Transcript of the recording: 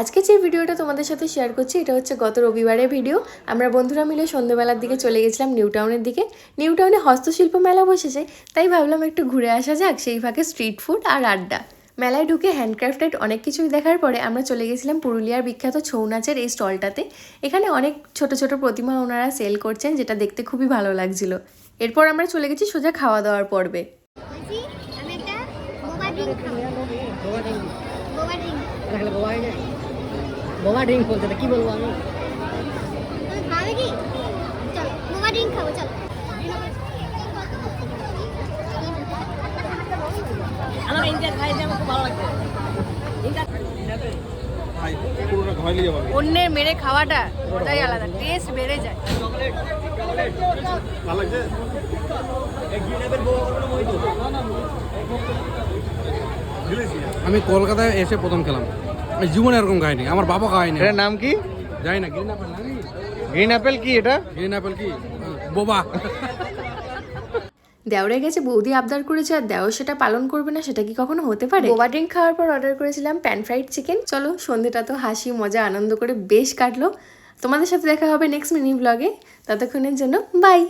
আজকে যে ভিডিওটা তোমাদের সাথে শেয়ার করছি এটা হচ্ছে গত রবিবারের ভিডিও আমরা বন্ধুরা মিলে সন্ধ্যেবেলার দিকে চলে গেছিলাম নিউ টাউনের দিকে। নিউ টাউনে হস্তশিল্প মেলা বসেছে তাই ভাবলাম একটু ঘুরে আসা যাক সেই ফাঁকে স্ট্রিট ফুড আর আড্ডা। মেলায় ঢুকে হ্যান্ডক্রাফটেড অনেক কিছুই দেখার পরে আমরা চলে গেছিলাম পুরুলিয়ার বিখ্যাত ছৌ নাচের এই স্টলটাতে। এখানে অনেক ছোট ছোট প্রতিমা ওনারা সেল করছেন যেটা দেখতে খুবই ভালো লাগছিল। এরপর আমরা চলে গেছি সোজা খাওয়া দাওয়ার পর্বে। আমি একটা বোবা ড্রিঙ্ক বলতে কি বলব আমি? খাবে কি চলো বোবা ড্রিঙ্ক খাব চলো। আমার ইন্ডিয়ান খাই আমার খুব ভালো লাগছে। ভাই পুরোটা ঘরে নিয়ে যাব। অন্যের মেরে খাওয়াটা ওটাই আলাদা টেস্ট বেড়ে যায়। ভালো লাগছে? আমি কলকাতায় এসে প্রথম খেলাম। জীবনে এরকম খাইনি আমার বাবা খায়নি এটার নাম কি? যাই না গ্রিন অ্যাপেল না গ্রিন অ্যাপেল কি এটা? গ্রিন অ্যাপেল কি? বোবা। দেওরে গেছে বৌদি আবদার করেছে আর দেওর সেটা পালন করবে না সেটা কি কখনো হতে পারে? বোবা ড্রিঙ্ক খাওয়ার পর অর্ডার করেছিলাম প্যান ফ্রাইড চিকেন চলো সন্ধেটা তো হাসি মজা আনন্দ করে বেশ কাটলো। তোমাদের সাথে দেখা হবে নেক্সট মিনি ব্লগে ততক্ষণের জন্য বাই